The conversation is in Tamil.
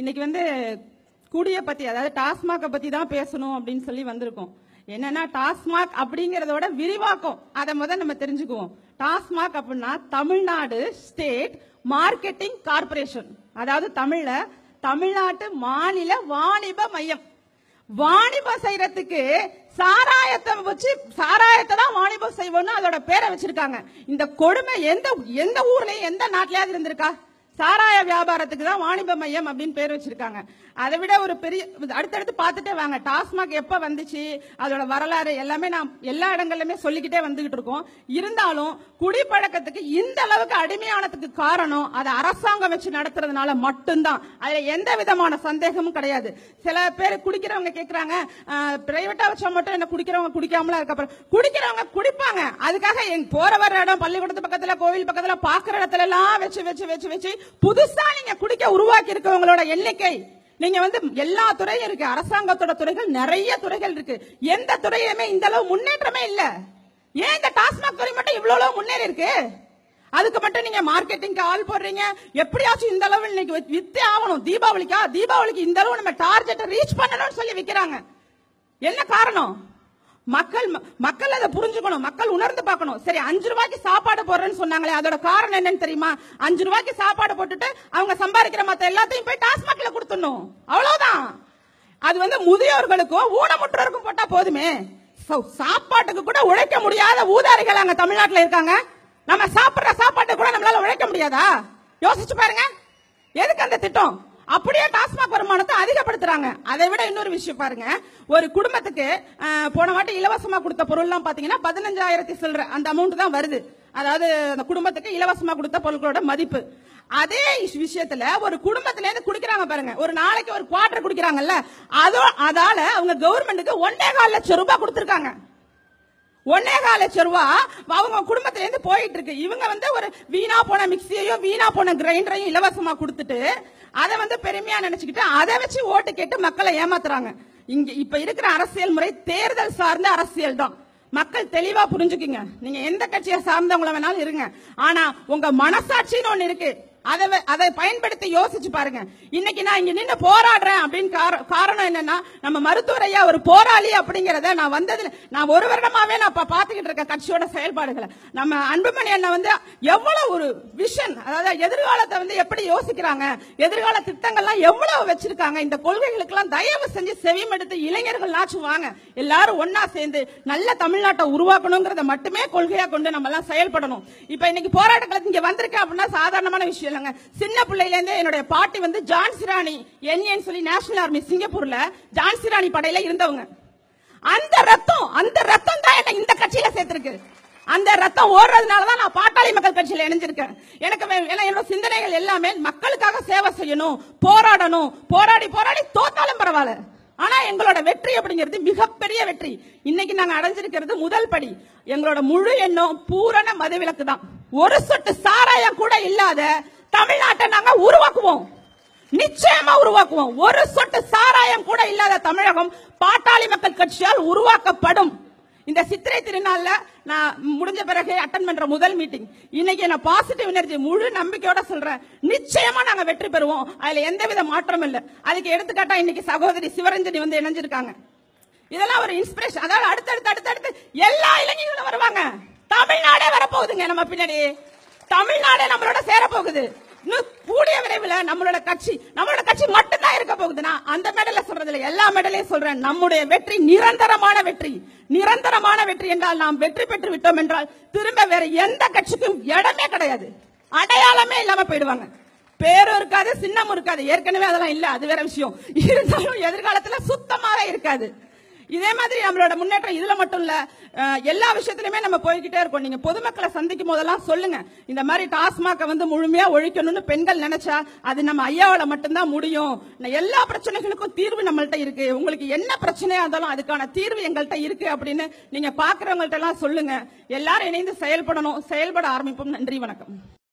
இன்னைக்கு வந்து குடிய பத்தி அதாவது டாஸ்மாக பத்தி தான் பேசணும் அப்படின்னு சொல்லி வந்திருக்கோம். என்னன்னா டாஸ்மாக் அப்படிங்கறதோட விரிவாக்கம் அதை முதல் நம்ம தெரிஞ்சுக்குவோம். டாஸ்மாக் அப்படின்னா தமிழ்நாடு ஸ்டேட் மார்க்கெட்டிங் கார்ப்பரேஷன். அதாவது தமிழ்ல தமிழ்நாட்டு மாநில வாணிப மையம். வாணிபம் செய்யறதுக்கு சாராயத்தை வச்சு சாராயத்தை தான் வாணிபம் செய்வோம்னு அதோட பேரை வச்சிருக்காங்க. இந்த கொடுமை எந்த எந்த ஊர்லயும் எந்த நாட்டிலயாவது இருந்திருக்கா? சாராய வியாபாரத்துக்கு தான் வாணிப மையம் அப்படின்னு பேர் வச்சிருக்காங்க. அதை விட ஒரு பெரிய அடுத்தடுத்து பார்த்துட்டே வாங்க. டாஸ்மாக் எப்போ வந்துச்சு அதோட வரலாறு எல்லாமே நாம் எல்லா இடங்கள்லையுமே சொல்லிக்கிட்டே வந்துகிட்டு இருக்கோம். இருந்தாலும் குடிப்பழக்கத்துக்கு இந்த அளவுக்கு அடிமையானதுக்கு காரணம் அதை அரசாங்கம் வச்சு நடத்துறதுனால மட்டும்தான். அதில் எந்த விதமான சந்தேகமும் கிடையாது. சில பேர் குடிக்கிறவங்க கேட்குறாங்க பிரைவேட்டாக வச்சா மட்டும் என்ன குடிக்கிறவங்க குடிக்காமலாம் இருக்க அப்புறம் குடிக்கிறவங்க குடிப்பாங்க. அதுக்காக எங்க போற வர இடம் பள்ளிக்கூடத்து பக்கத்துல கோவில் பக்கத்துல பாக்குற இடத்துல எல்லாம் வச்சு வச்சு வச்சு வச்சு புதுசா நீங்க குடிக்க உருவாக்கி இருக்கவங்களோட எண்ணிக்கை நீங்க வந்து எல்லா துறையும் இருக்கு. அரசாங்கத்தோட துறைகள் நிறைய துறைகள் இருக்கு. எந்த துறையிலுமே இந்த அளவு முன்னேற்றமே இல்ல. ஏன் இந்த டாஸ்மாக் துறை மட்டும் இவ்வளவு முன்னேறி இருக்கு? அதுக்கு மட்டும் நீங்க மார்க்கெட்டிங்க்கு ஆள் போடுறீங்க. எப்படியாச்சும் இந்த அளவு இன்னைக்கு வித்தே ஆகணும். தீபாவளிக்கா? தீபாவளிக்கு இந்த அளவு நம்ம டார்கெட்டை ரீச் பண்ணணும்னு சொல்லி விற்கிறாங்க என்ன காரணம்? மக்கள் மக்கள் அதை புரிஞ்சுக்கணும். மக்கள் உணர்ந்து பார்க்கணும். சரி அஞ்சு ரூபாய்க்கு சாப்பாடு போடுறேன்னு சொன்னாங்களே அதோட காரணம் என்னன்னு தெரியுமா? அஞ்சு ரூபாய்க்கு சாப்பாடு போட்டுட்டு அவங்க சம்பாதிக்கிற மத்த எல்லாத்தையும் போய் டாஸ்மாக்ல கொடுத்துடணும். அவ்வளவுதான். அது வந்து முதியோர்களுக்கும் ஊனமுற்றோருக்கும் போட்டா போதுமே. சோ- சாப்பாட்டுக்கு கூட உழைக்க முடியாத ஊதாரிகள் அங்க தமிழ்நாட்டுல இருக்காங்க. நம்ம சாப்பிடுற சாப்பாட்டை கூட நம்மளால உழைக்க முடியாதா? யோசிச்சு பாருங்க. எதுக்கு அந்த திட்டம்? அப்படியே டாஸ்மாக் வருமானத்தை அதிகப்படுத்துறாங்க. அதை விட இன்னொரு விஷயம் பாருங்க. ஒரு குடும்பத்துக்கு போன வாட்டி இலவசமா கொடுத்த பொருள்லாம் பாத்தீங்கன்னா பதினஞ்சாயிரத்தி சில்லற அந்த அமௌண்ட் தான் வருது. அதாவது அந்த குடும்பத்துக்கு இலவசமா கொடுத்த பொருட்களோட மதிப்பு. அதே விஷயத்துல ஒரு குடும்பத்துல இருந்து குடிக்கிறாங்க பாருங்க. ஒரு நாளைக்கு ஒரு குவார்டர் குடிக்கிறாங்கல்ல அதோ அதால அவங்க கவர்மெண்ட்டுக்கு ஒன்னே கால் லட்சம் ரூபாய் கொடுத்துருக்காங்க. ஒன்னே கால் லட்சம் ரூபா அவங்க குடும்பத்துல இருந்து போயிட்டு இருக்கு. இவங்க வந்து ஒரு வீணா போன மிக்சியையும் வீணா போன கிரைண்டரையும் இலவசமா கொடுத்துட்டு அதை வந்து பெருமையா நினைச்சுக்கிட்டு அதை வச்சு ஓட்டு கேட்டு மக்களை ஏமாத்துறாங்க. இங்க இப்ப இருக்கிற அரசியல் முறை தேர்தல் சார்ந்த அரசியல் தான். மக்கள் தெளிவா புரிஞ்சுக்குங்க. நீங்க எந்த கட்சியை சார்ந்தவங்கள வேணாலும் இருங்க. ஆனா உங்க மனசாட்சின்னு ஒண்ணு இருக்கு. அதை அதை பயன்படுத்தி யோசிச்சு பாருங்க. இன்னைக்கு நான் இங்க நின்று போராடுறேன் அப்படின்னு காரணம் என்னன்னா நம்ம மருத்துவரையா ஒரு போராளி அப்படிங்கறத நான் வந்ததுல நான் ஒரு வருடமாவே நான் பா- பாத்துக்கிட்டு இருக்க கட்சியோட செயல்பாடுகளை. நம்ம அன்புமணி அண்ணன் வந்து எவ்வளவு ஒரு விஷன் அதாவது எதிர்காலத்தை வந்து எப்படி யோசிக்கிறாங்க எதிர்கால திட்டங்கள்லாம் எவ்வளவு வச்சிருக்காங்க இந்த கொள்கைகளுக்கெல்லாம் தயவு செஞ்சு செவிமடுத்து இளைஞர்கள் நாச்சும் வாங்க. எல்லாரும் ஒன்னா சேர்ந்து நல்ல தமிழ்நாட்டை உருவாக்கணுங்கிறத மட்டுமே கொள்கையா கொண்டு நம்ம எல்லாம் செயல்படணும். இப்ப இன்னைக்கு போராட்டங்களுக்கு இங்க வந்திருக்கேன் அப்படின்னா சாதாரணமான விஷயம் இல்லைங்க சின்ன பிள்ளையில என்னுடைய பாட்டி வந்து ஜான்சி ராணி என்ஏன்னு சொல்லி நேஷனல் ஆர்மி சிங்கப்பூர்ல ஜான்சி ராணி படையில இருந்தவங்க. அந்த ரத்தம் அந்த ரத்தம் தான் என்ன இந்த கட்சியில சேர்த்திருக்கு. அந்த ரத்தம் ஓடுறதுனால தான் நான் பாட்டாளி மக்கள் கட்சியில இணைஞ்சிருக்கேன். எனக்கு என்னோட சிந்தனைகள் எல்லாமே மக்களுக்காக சேவை செய்யணும் போராடணும் போராடி போராடி தோத்தாலும் பரவாயில்ல. ஆனா எங்களோட வெற்றி அப்படிங்கிறது மிகப்பெரிய வெற்றி. இன்னைக்கு நாங்க அடைஞ்சிருக்கிறது முதல் படி. எங்களோட முழு எண்ணம் பூரண மதுவிலக்கு தான். ஒரு சொட்டு சாராயம் கூட இல்லாத தமிழ்நாட்டை நாங்க உருவாக்குவோம். நிச்சயமா உருவாக்குவோம். ஒரு சொட்டு சாராயம் கூட இல்லாத தமிழகம் பாட்டாளி மக்கள் கட்சியால் உருவாக்கப்படும். இந்த சித்திரை திருநாள்ல நான் முடிஞ்ச பிறகு அட்டன் பண்ற முதல் மீட்டிங் இன்னைக்கு நான் பாசிட்டிவ் எனர்ஜி முழு நம்பிக்கையோட சொல்றேன். நிச்சயமா நாங்க வெற்றி பெறுவோம். அதுல எந்தவித மாற்றமும் இல்லை. அதுக்கு எடுத்துக்காட்டா இன்னைக்கு சகோதரி சிவரஞ்சனி வந்து இணைஞ்சிருக்காங்க. இதெல்லாம் ஒரு இன்ஸ்பிரேஷன் அதாவது அடுத்தடுத்து அடுத்தடுத்து எல்லா இளைஞர்களும் வருவாங்க. தமிழ்நாடே வரப்போகுதுங்க நம்ம பின்னாடி. தமிழ்நாடே நம்மளோட சேரப்போகுது. கூடிய விரைவில் நம்மளோட கட்சி நம்மளோட கட்சி மட்டும்தான் இருக்க போகுதுன்னா அந்த மெடல சொல்றது இல்லை எல்லா மெடலையும் சொல்றேன். நம்முடைய வெற்றி நிரந்தரமான வெற்றி. நிரந்தரமான வெற்றி என்றால் நாம் வெற்றி பெற்று விட்டோம் என்றால் திரும்ப வேற எந்த கட்சிக்கும் இடமே கிடையாது. அடையாளமே இல்லாம போயிடுவாங்க. பேரும் இருக்காது சின்னமும் இருக்காது. ஏற்கனவே அதெல்லாம் இல்ல. அது வேற விஷயம். இருந்தாலும் எதிர்காலத்துல சுத்தமாவே இருக்காது. இதே மாதிரி நம்மளோட முன்னேற்றம் இதுல மட்டும் இல்ல எல்லா விஷயத்திலுமே நம்ம போய்கிட்டே இருக்கோம். நீங்க பொதுமக்களை சந்திக்கும் போதெல்லாம் சொல்லுங்க. இந்த மாதிரி டாஸ்மாக வந்து முழுமையா ஒழிக்கணும்னு பெண்கள் நினைச்சா அது நம்ம ஐயாவில மட்டும்தான் முடியும். நான் எல்லா பிரச்சனைகளுக்கும் தீர்வு நம்மள்ட்ட இருக்கு. உங்களுக்கு என்ன பிரச்சனையா இருந்தாலும் அதுக்கான தீர்வு எங்கள்கிட்ட இருக்கு அப்படின்னு நீங்க பாக்குறவங்கள்ட்ட எல்லாம் சொல்லுங்க. எல்லாரும் இணைந்து செயல்படணும். செயல்பட ஆரம்பிப்போம். நன்றி வணக்கம்.